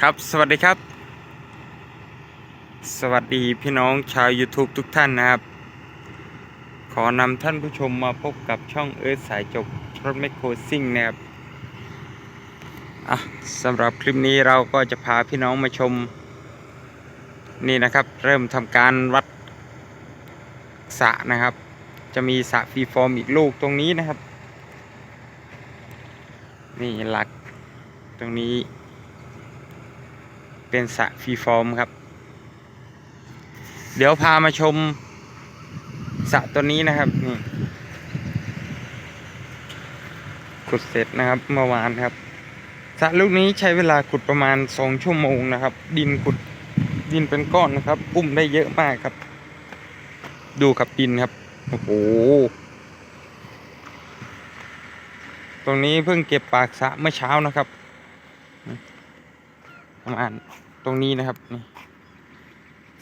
ครับสวัสดีครับ สวัสดีพี่น้องชาว YouTube ทุกท่านนะครับ ขอนำท่านผู้ชมมาพบกับช่องเอิร์ธสายจบรถแมคโครซิ่งนะครับอะสำหรับคลิปนี้เราก็จะพาพี่น้องมาชม นี่นะครับ เริ่มทำการวัดสะนะครับ จะมีสะฟรีฟอร์มอีกลูกตรงนี้นะครับ นี่หลักตรงนี้ เป็นสระฟรีฟอร์มครับ เดี๋ยวพามาชมสระตัวนี้นะครับนี่ขุดเสร็จนะครับเมื่อวานครับสระลูกนี้ใช้เวลาขุดประมาณสองชั่วโมงนะครับ ดินขุดดินเป็นก้อนนะครับ อุ้มได้เยอะมากครับ ดูครับดินครับ โอ้โห ตรงนี้เพิ่งเก็บปากสะเมื่อเช้านะครับ ประมาณตรงนี้นะครับนี่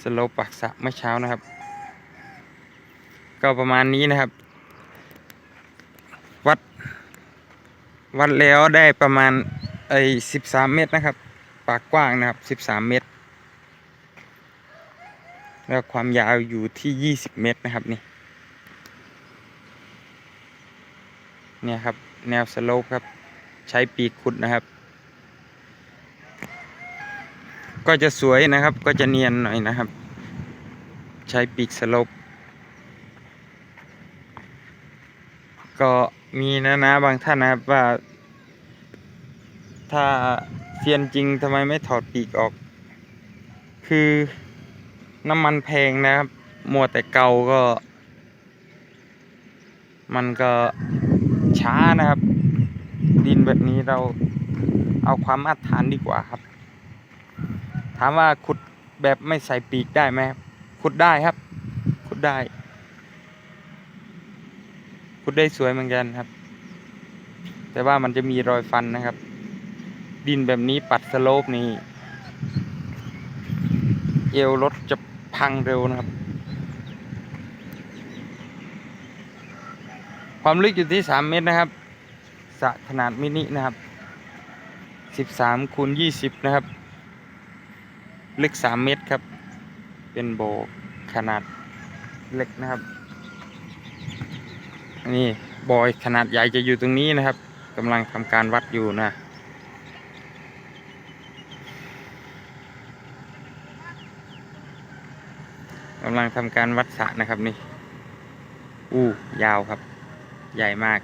สโลปปักสระเมื่อเช้านะครับ ก็ประมาณนี้นะครับ วัด วัดแล้วได้ประมาณไอ้สิบสามเมตรนะครับ ปากกว้างนะครับสิบสามเมตร แล้วความยาวอยู่ที่ยี่สิบเมตรนะครับนี่เนี่ยครับ แนวสโลปครับ ใช้ปีกขุดนะครับ ก็จะสวยนะครับ ก็จะเนียนหน่อยนะครับ ใช้ปีกสลบ ก็มีนะนะบางท่านนะครับว่า ถ้าเซียนจริงทำไมไม่ถอดปีกออก คือน้ำมันแพงนะครับ มัวแต่เกาก็ มันก็ช้านะครับ ดินแบบนี้เราเอาความมาตรฐานดีกว่าครับ ถามว่าขุดแบบไม่ใส่ปีกได้ไหมขุดได้ครับ ขุดได้ ขุดได้สวยเหมือนกันครับ แต่ว่ามันจะมีรอยฟันนะครับ ดินแบบนี้ปัดสโลปนี่เอวรถจะพังเร็วนะครับ ความลึกอยู่ที่สามเมตรนะครับสะขนาดมินินะครับสิบสามคูณยี่สิบนะครับ ลึกสามเมตรครับ เป็นโบขนาดเล็กนะครับนี่บอยขนาดใหญ่จะอยู่ตรงนี้นะครับกำลังทำการวัดอยู่นะกำลังทำการวัดสระนะครับนี่อู้ยาวครับ ใหญ่มาก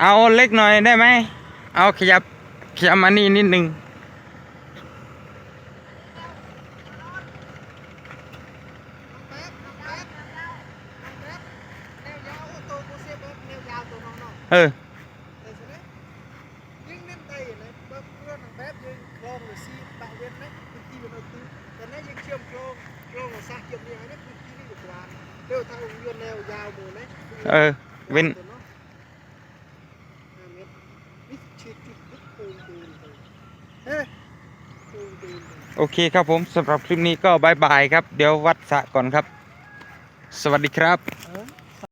เอาเล็กหน่อยได้ไหม เอาขยับขยับมานี่นิดนึง เออ เออเว้น โอเคครับผมสำหรับคลิปนี้ก็บายบายครับ เดี๋ยววัดสะก่อนครับ สวัสดีครับ